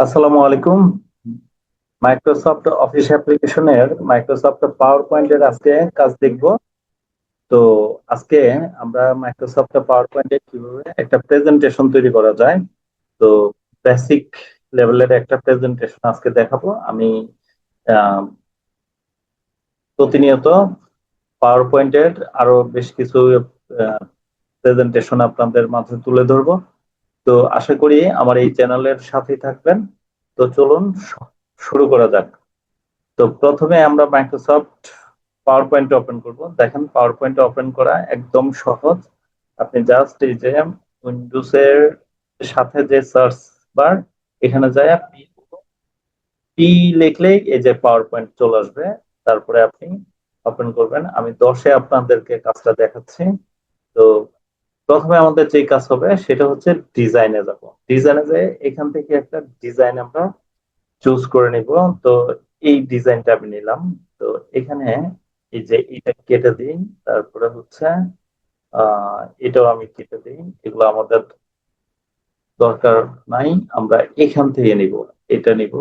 আসসালামু আলাইকুম। Microsoft office অ্যাপ্লিকেশনের মাইক্রোসফট পাওয়ার পয়েন্টের আজকে কাজ দেখব। তো আজকে আমরা মাইক্রোসফট পাওয়ার পয়েন্টে কীভাবে একটা প্রেজেন্টেশন তৈরি করা যায়, তো বেসিক লেভেলের একটা প্রেজেন্টেশন আজকে দেখাবো। আমি প্রতিনিয়ত পাওয়ার পয়েন্টের আরও বেশ কিছু প্রেজেন্টেশন আপনাদের মাঝে তুলে ধরবো। তো আশা করি আমার এই চ্যানেলের সাথেই থাকবেন। তো চলুন শুরু করা যাক। তো প্রথমে আমরা মাইক্রোসফট পাওয়ার পয়েন্ট ওপেন করব। দেখেন পাওয়ার পয়েন্ট ওপেন করা একদম সহজ। আপনি জাস্ট এই যে উইন্ডোজ এর সাথে যে সার্চ বার এখানে যায় পি পি লিখলেই এই যে পাওয়ার পয়েন্ট চলে আসবে। তারপরে আপনি ওপেন করবেন। আমি দশে আপনাদেরকে কাজটা দেখাচ্ছি। তো প্রথমে আমাদের যে কাজ হবে সেটা হচ্ছে ডিজাইনে যাব। ডিজাইনে যে এখান থেকে একটা ডিজাইন আমরা চুজ করে নিব। তো এই ডিজাইনটা আমি নিলাম। তো এখানে এই যে এটা কেটে দিই, তারপরে হচ্ছে এটাও আমি কেটে দিই। এগুলো আমাদের দরকার নাই। আমরা এখান থেকে নিব, এটা নিব।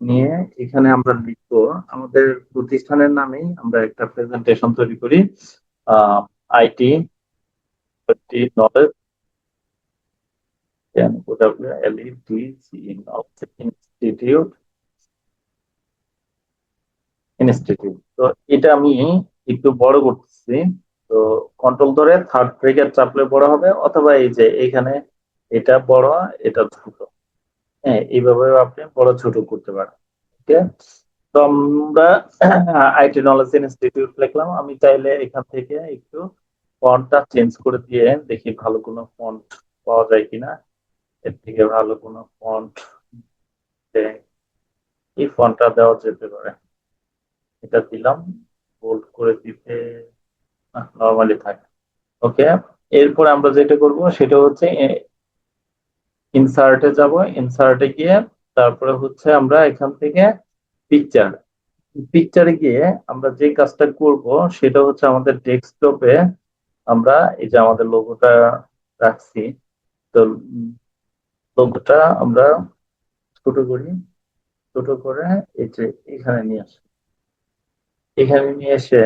নিয়ে এখানে আমরা লিখব, আমাদের প্রতিষ্ঠানের নামেই আমরা একটা প্রেজেন্টেশন তৈরি করি IT the knowledge can OWLEDC Institute. Institute তো এটা আমি একটু বড় করতেছি। তো কন্ট্রোল ধরে থার্ড ব্রেকেট চাপলে বড় হবে, অথবা এই যে এখানে এটা বড়, এটা ছোট। হ্যাঁ এইভাবে আপনি বড় ছোট করতে পারেন, ওকে? তো আমরা আইটি নলেজ ইনস্টিটিউট লিখলাম। আমি চাইলে এখান থেকে একটু ফন্টটা চেঞ্জ করে দিয়ে দেখি ভালো কোনো ফন্ট পাওয়া যায় কিনা। এর থেকে ভালো কোনো ফন্ট এই ফন্টটা দেওয়া যেতে পারে। এটা দিলাম বোল্ড করে দিতে নর্মালি থাকে। ওকে এরপর আমরা যেটা করব সেটা হচ্ছে ইনসার্টে যাব। ইনসার্টে গিয়ে তারপরে হচ্ছে আমরা এখান থেকে পিকচার পিকচারে গিয়ে আমরা যে কাজটা করব সেটা হচ্ছে আমাদের ডেস্কটপে আমরা এই যে আমাদের লোগোটা রাখছি, তো লোগোটা আমরা ছোট করি, ছোট করে এই যে এখানে নিয়ে আসি। এখানে নিয়ে এসে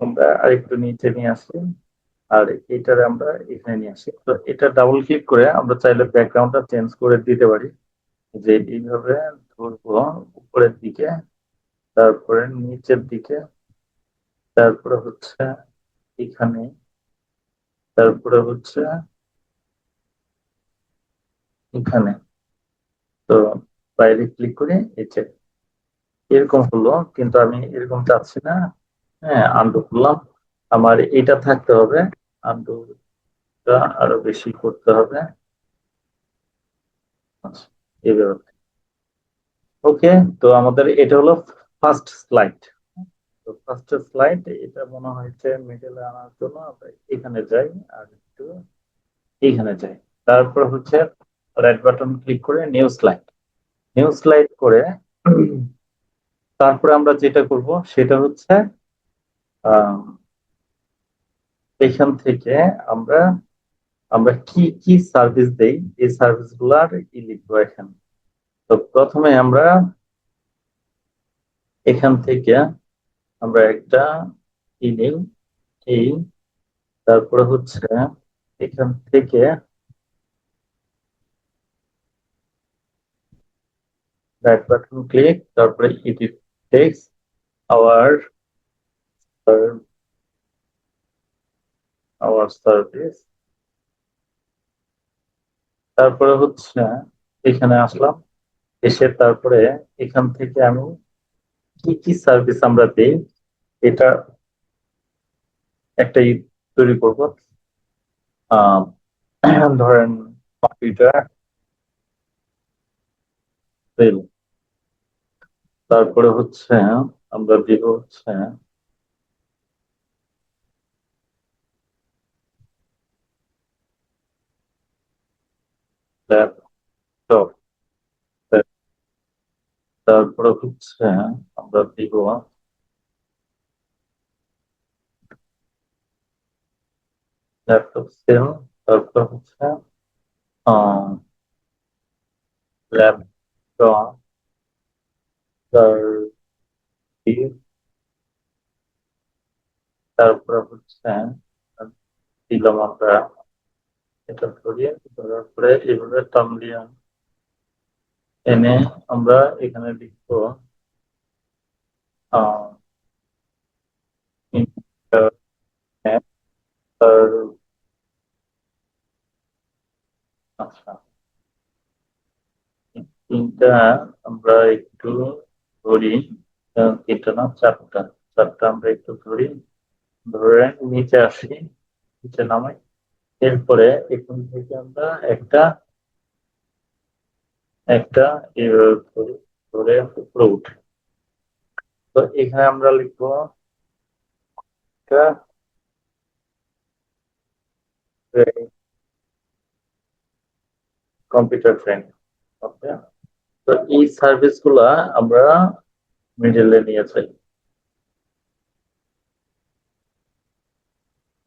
আমরা আরেকটু নিচে নিয়ে আসি, আর এটারে আমরা এখানে নিয়ে আসি। তো এটা ডাবল ক্লিক করে আমরা চাইলে ব্যাকগ্রাউন্ডটা চেঞ্জ করে দিতে পারি। যে এইভাবে ধরবো উপরের দিকে, তারপরে নিচের দিকে, তারপরে হচ্ছে এখানে। তারপরে হচ্ছে এখানে। তো বাইরে ক্লিক করে যে এরকম হলো কিন্তু আমি এরকম চাচ্ছি না। হ্যাঁ আন্ডু করলাম। আমার এটা থাকতে হবে। আন্ডুটা আরও বেশি করতে হবে। আচ্ছা, ওকে তো আমাদের এটা হলো ফার্স্ট স্লাইড তো ফার্স্ট স্লাইড এটা মনে হয়েছে মিডলে আনার জন্য এখানে যাই, আর একটু এইখানে যাই। তারপর হচ্ছে রাইট বাটন ক্লিক করে নিউ স্লাইড নিউ স্লাইড করে তারপরে আমরা যেটা করব, সেটা হচ্ছে এখান থেকে আমরা আমরা কি কি সার্ভিস দেই? এই সার্ভিসগুলার ই লিখব এখানে। তো প্রথমে আমরা এখান থেকে আমরা একটা ইনিং এই, তারপরে হচ্ছে এখান থেকে রাইট বাটন ক্লিক তারপরে edit text our our service তারপরে হচ্ছে এখানে আসলাম, এসে তারপরে এখান থেকে আমি কি কি সার্ভিস আমরা দেই? এটা একটা তৈরি করব। ধরেন তারপরে হচ্ছে আমরা দিব হচ্ছে তারপরে হচ্ছে আমরা দিব ল্যাপটপ সেল তারপর হচ্ছে ল্যাপটপ তারপরে হচ্ছে এটা ধরিয়ে, ধরার পরে এভাবে তামলিয়ান এনে আমরা এখানে লিখব, আহ তিনটা আমরা একটু ধরি তিনটা না, চারটা। চারটা আমরা একটু ধরি। ধরে নিচে আসি, নিচে নামাই। এরপরে এখান থেকে আমরা একটা একটা এভাবে ধরি, ধরে উপরে উঠে। তো এখানে আমরা লিখব, একটা কম্পিউটার ট্রেন ওকে তো এই সার্ভিসগুলা আমরা মিডলে নিয়ে যাই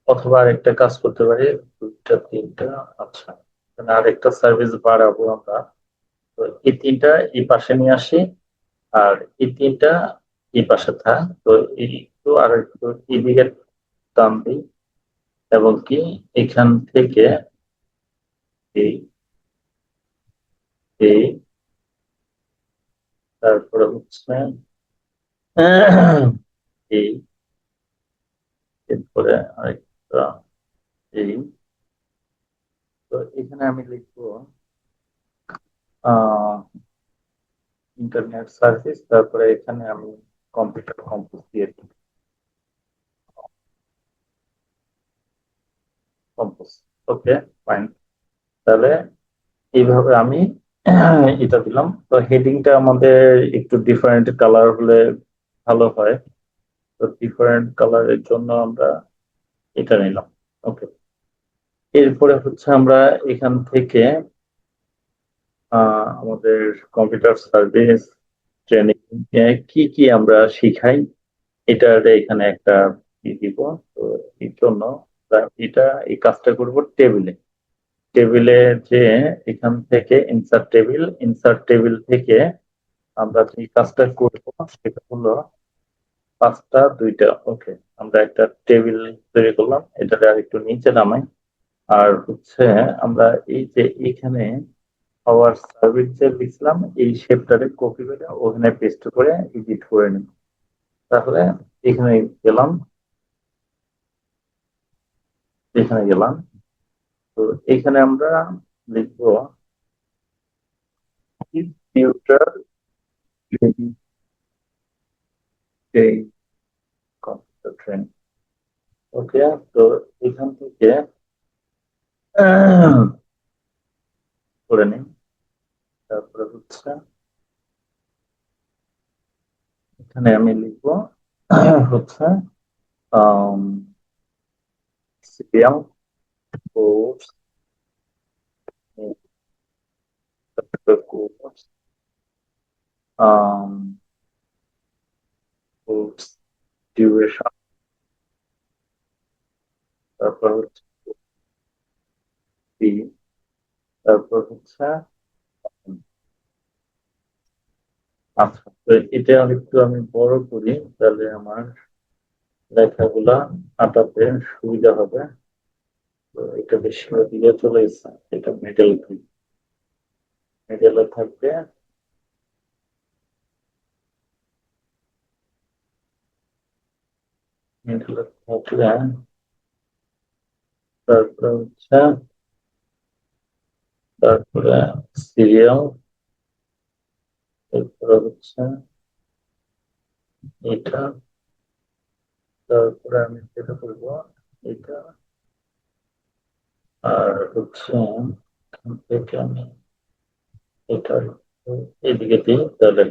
অথবা আরেকটা কাজ করতে পারি, দুইটা, তিনটা আচ্ছা। এখানে আরেকটা সার্ভিস বাড়াবো আমরা। তো এই তিনটা এই পাশে নিয়ে আসি, আর এই তিনটা এই পাশে থাক। তো এই একটু আর একটু এদিকে টান দিই এবং কি এখান থেকে এই এই তারপরে হচ্ছে এই এরপরে আরেকটা এই তো এখানে আমি লিখব ইন্টারনেট সার্ভিস তারপরে এখানে আমি কম্পিউটার কম্পোজ দিয়ে দিই কম্পোজ ওকে ফাইন তাহলে এইভাবে আমি এটা দিলাম। তো হেডিংটা আমাদের একটু ডিফারেন্ট কালার হলে ভালো হয়। তো ডিফারেন্ট কালারের জন্য আমরা এটা নিলাম। ওকে এরপরে হচ্ছে আমরা এখান থেকে আমাদের কম্পিউটার সার্ভিস ট্রেনিং কি কি আমরা শিখাই, এটার এখানে একটা দিব। তো এর জন্য এটা এই কাজটা করব টেবিলে। টেবিলে যে এখান থেকে ইনসার্ট টেবিল ইনসার্ট টেবিল থেকে আমরা যে কাজটা করব সেটা হলো পাঁচটা, দুইটা ওকে আমরা একটা টেবিল তৈরি করলাম এটা আর একটু নিচে নামাই। আর হচ্ছে আমরা এই যে এখানে পাওয়ার সার্ভিস যে লিখলাম, এই শেপটারে কপি করে ওখানে পেস্ট করে এডিট করে নিই তাহলে এখানে গেলাম। এখানে গেলাম। তো এখানে আমরা লিখব কম্পিউটার ট্রেন ওকে তো এখান থেকে করে নিই। তারপরে হচ্ছে, এখানে আমি লিখব হচ্ছে serial course course course duration তারপর হচ্ছে ফি তারপর হচ্ছে আচ্ছা তো এটা একটু আমি বড় করি তাহলে আমার লেখাগুলা আটাতে সুবিধা হবে। তো এটা বেশি দিকে চলে গেছে। এটা মিডল মিডলে থাকবে। থাকলে তারপরে হচ্ছে তারপরে সিরিয়াল তারপরে হচ্ছে এটা। তারপরে আমি যেটা করব এটা আর হচ্ছে এখান থেকে আমি এটা এদিকে দিই তাহলে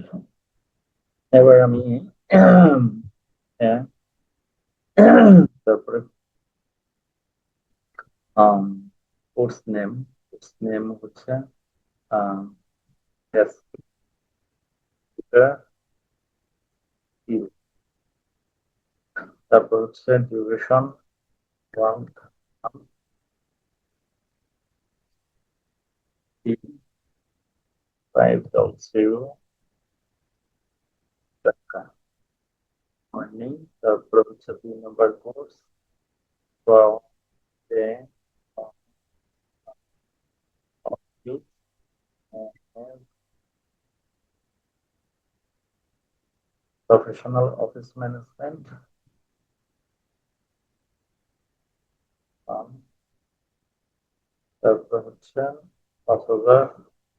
এবার আমি হ্যাঁ তারপরে কোর্স নেম কোর্স নেম হচ্ছে তারপর হচ্ছে duration one five double zero টাকা। মর্নিং তারপরে হচ্ছে দুই নম্বর কোর্স professional office management তারপর হচ্ছে পাঁচ হাজার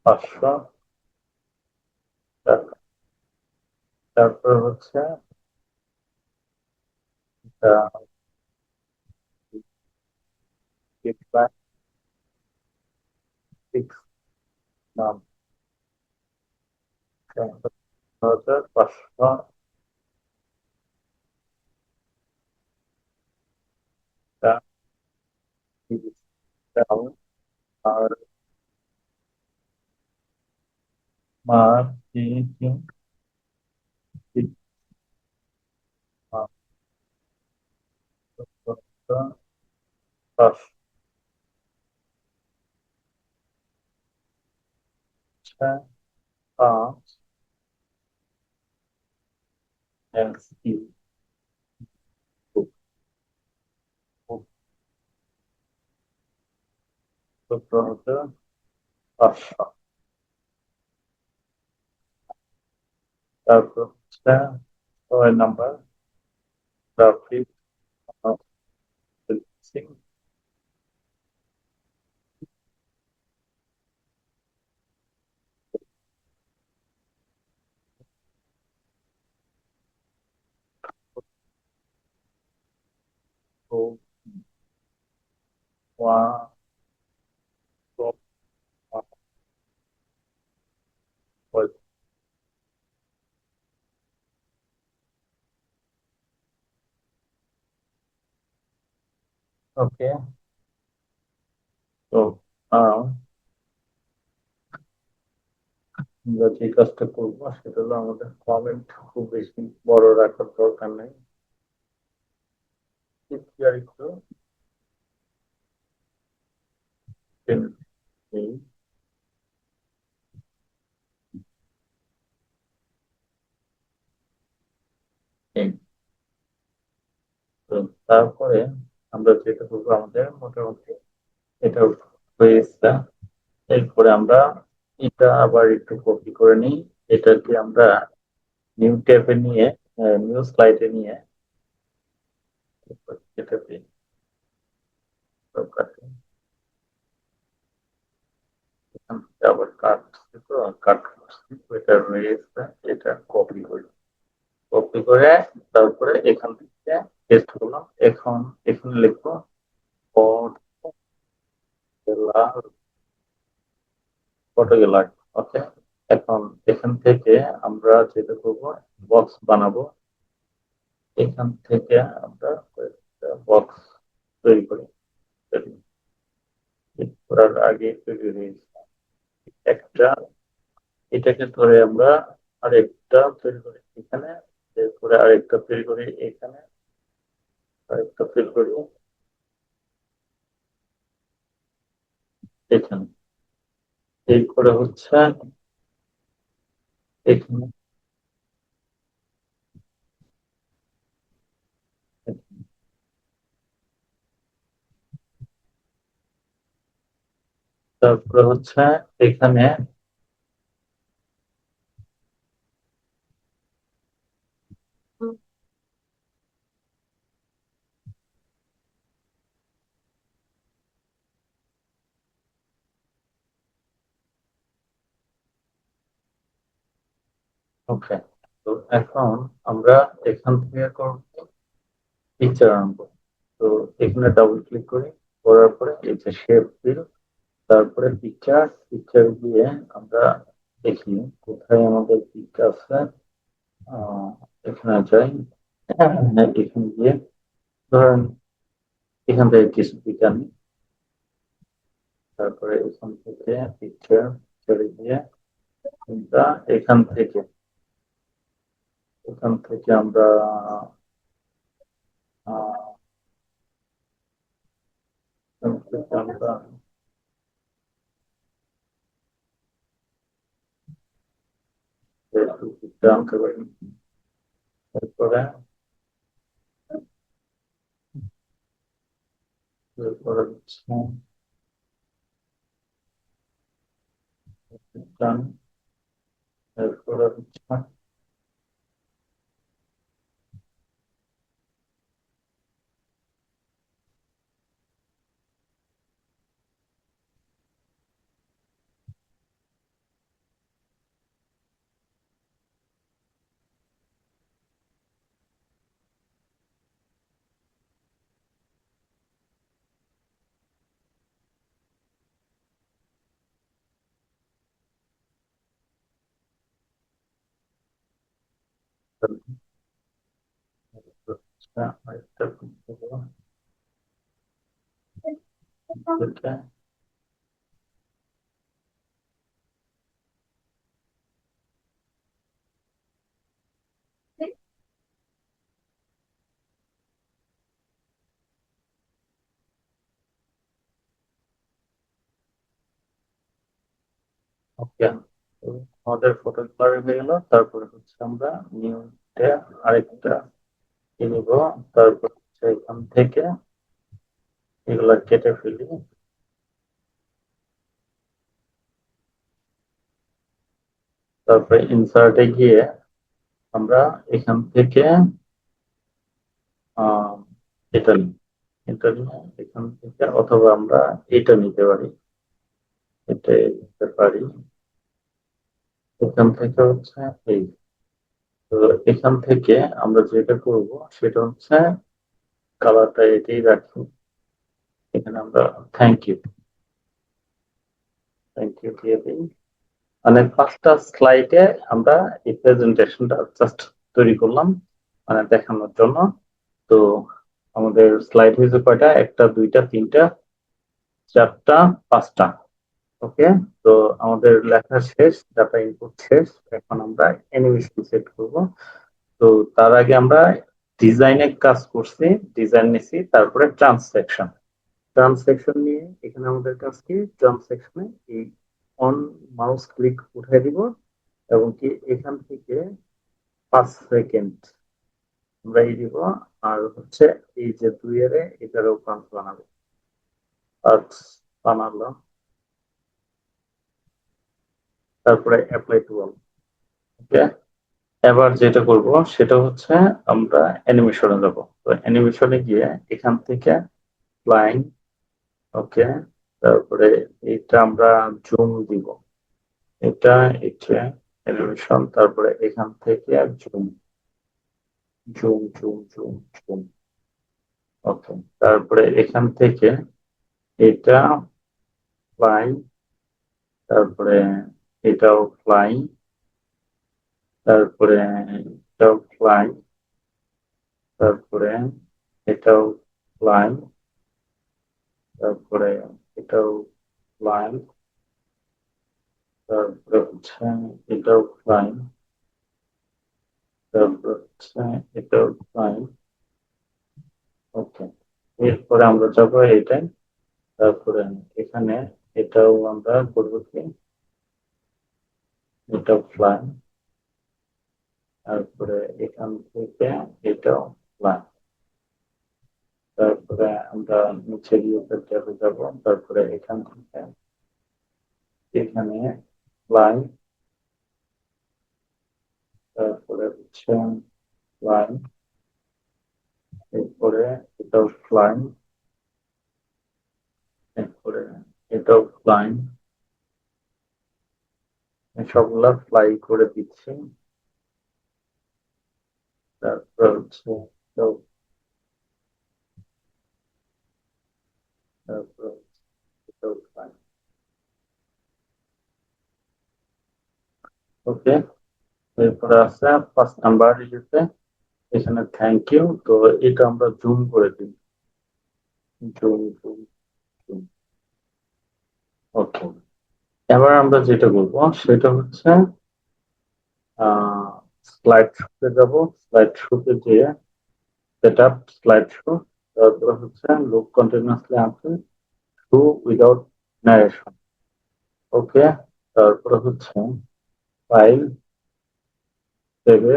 পাঁচশো টাকা তারপর হচ্ছে নাম হাজার পাঁচশো আর marketing পাঁচ পাঁচ এমসিকিউ সতেরো হাজার পাঁচশো তারপর হচ্ছে ছয় number traffic one So, now আমরা যে কাজটা করব সেটা হলো আমাদের কমেন্ট খুব বেশি বড় রাখার দরকার নেই। একটু। তারপরে আমরা যেটা করব আমাদের মোটামুটি এটা হয়েছে এরপরে আমরা এটা আবার একটু কপি করে নিই। এটাকে আমরা নিউ ট্যাবে নিয়ে নিউ স্লাইডে নিয়ে আবার রয়েছে এটা কপি করি কপি করে তারপরে এখান থেকে টেস্ট করলাম এখন এখানে লিখব ওকে এখন এখান থেকে আমরা যেটা করব বক্স বানাবো এখান থেকে আমরা বক্স তৈরি করি করার আগে তৈরি হয়েছে একটা এটাকে ধরে আমরা আরেকটা তৈরি করি এখানে এরপরে আরেকটা তৈরি করি এখানে আরেকটা এখানে। এই করে হচ্ছে এখানে। তারপরে হচ্ছে এখানে ওকে তো এখন আমরা এখান থেকে করব পিকচার আনব। তো এখানে ডাবল ক্লিক করি, করার পরে এই যে শেপ ফিল তারপরে পিকচার পিকচার দিয়ে আমরা দেখি কোথায় আমাদের পিক আছে। এখানে যাই, এখানে গিয়ে ধরেন এখান থেকে কিছু পিক আনি। তারপরে এখান থেকে পিকচার ছেড়ে দিয়ে এখান থেকে এখান থেকে আমরা আমরা টুপিটা আনতে পারি এরপরে এরপরে হচ্ছে ডান এরপরে আমাদের ফটো গ্যালারি হয়ে গেল, তারপরে হচ্ছে আমরা নিউ আরেকটা কি নিব তারপর হচ্ছে এখান থেকে এগুলা কেটে ফেলি। তারপরে ইনসার্টে গিয়ে আমরা এখান থেকে এটা নিই। এটা নিয়ে এখান থেকে অথবা আমরা এটা নিতে পারি। এটা নিতে পারি। এখান থেকে হচ্ছে এই তো এখান থেকে আমরা যেটা করব সেটা হচ্ছে কালারটা এটাই রাখি। এখানে আমরা থ্যাংক ইউ থ্যাংক ইউ দিয়ে দিই। মানে পাঁচটা স্লাইডে আমরা এই প্রেজেন্টেশনটা জাস্ট তৈরি করলাম মানে দেখানোর জন্য। তো আমাদের স্লাইড হয়েছে কয়টা? একটা, দুইটা, তিনটা, চারটা, পাঁচটা। ওকে? তো আমাদের লেখা শেষ ডাটা ইনপুট শেষ। এখন আমরা অ্যানিমেশন সেট করব। তো তার আগে আমরা ডিজাইনের কাজ করছি ডিজাইন নিছি, তারপরে ট্রান্সলেকশন ট্রান্সলেকশন নিয়ে এখানে আমাদের কাজ কি? ট্রান্সলেকশনে এই অন মাউস ক্লিক উঠাই দিব এবং কি এখান থেকে পাঁচ সেকেন্ড আমরা এই দিব। আর হচ্ছে এই যে দুই এরে এটারও পাঁচ বানাবো। পাঁচ বানালাম। তারপরে অ্যাপ্লাই টু অল ওকে এবার যেটা করব সেটা হচ্ছে আমরা অ্যানিমেশনে যাব। তো অ্যানিমেশনে গিয়ে এখান থেকে লাইন ওকে তারপরে এটা আমরা জুম দিব। এটা এটা অ্যানিমেশন তারপরে এখান থেকে আর zoom zoom zoom zoom zoom okay তারপরে এখান থেকে এটা লাইন তারপরে এটাও ফ্লাই তারপরে এটাও ফ্লাই তারপরে এটাও ফ্লাই তারপরে এটাও ফ্লাই তারপরে হচ্ছে এটাও ফ্লাই তারপরে হচ্ছে এটাও ফ্লাই ওকে এরপরে আমরা যাব এটাই, তারপরে এখানে এটাও আমরা করব কি? এটাও ফ্লাই তারপরে এখান থেকে এটাও ফ্লাই তারপরে আমরা নিচে গিয়ে যাব, তারপরে এখান থেকে এখানে ফ্লাই তারপরে হচ্ছে ফ্লাই এরপরে এটাও ফ্লাই এরপরে এটাও ফ্লাই সবগুলা ফ্লাই করে দিচ্ছি। তারপর হচ্ছে তারপর ওকে এরপরে আছে ফার্স্ট নাম্বার ইস্যুতে এখানে থ্যাংক ইউ তো এটা আমরা জুম করে দিই। জুম জুম জুম ওকে এবার আমরা যেটা বলব, সেটা হচ্ছে স্লাইড শোতে যাব। স্লাইড শোতে যেয়ে সেট আপ স্লাইড শো তারপরে হচ্ছে লুক কন্টিনিউসলি আছে শো উইদাউট ন্যারেশন ওকে তারপরে হচ্ছে ফাইল সেভে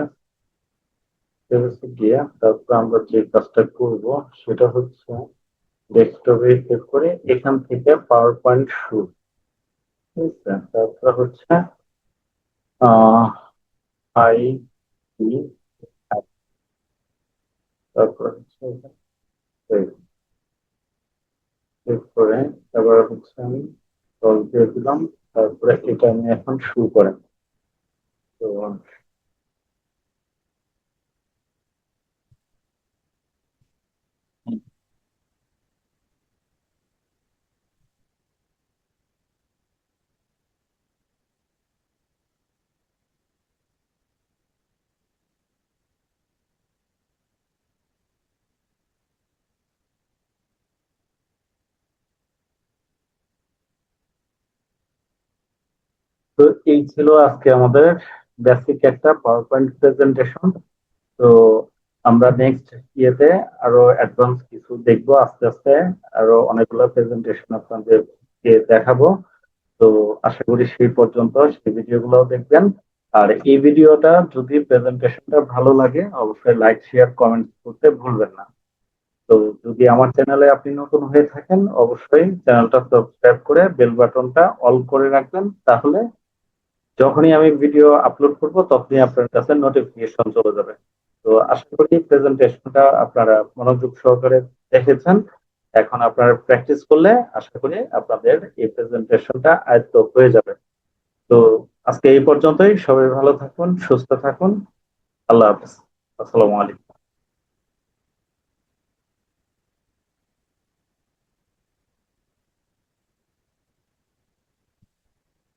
সেভে গিয়ে তারপর আমরা যে কাজটা করব, সেটা হচ্ছে ডেস্কটপে সেভ করে এখান থেকে পাওয়ার পয়েন্ট শুট তারপর হচ্ছে আই তারপরে হচ্ছে করে তারপর হচ্ছে আমি কল দিয়ে দিলাম, তারপরে এটা আমি এখন শুরু করেন। তো তো এই ছিল আজকে আমাদের বেসিক একটা পাওয়ার পয়েন্ট প্রেজেন্টেশন তো আমরা নেক্সট ইয়েতে আরও অ্যাডভান্স কিছু দেখব, আস্তে আস্তে আরও অনেকগুলো প্রেজেন্টেশন আপনাদেরকে দেখাবো। তো আশা করি সেই পর্যন্ত সেই ভিডিওগুলো দেখবেন। আর এই ভিডিওটা যদি প্রেজেন্টেশনটা ভালো লাগে, অবশ্যই লাইক শেয়ার কমেন্ট করতে ভুলবেন না। তো যদি আমার চ্যানেলে আপনি নতুন হয়ে থাকেন, অবশ্যই চ্যানেলটা সাবস্ক্রাইব করে বেল বাটনটা অল করে রাখবেন, তাহলে যখনই আমি ভিডিও আপলোড করব, তখনই আপনার কাছে নোটিফিকেশন চলে যাবে। তো আশা করি প্রেজেন্টেশনটা আপনারা মনোযোগ সহকারে দেখেছেন। এখন আপনারা প্র্যাকটিস করলে আশা করি আপনাদের এই প্রেজেন্টেশনটা আয়ত্ত হয়ে যাবে। তো আজকে এই পর্যন্তই। সবাই ভালো থাকুন, সুস্থ থাকুন। আল্লাহ হাফিজ। আসসালামু আলাইকুম।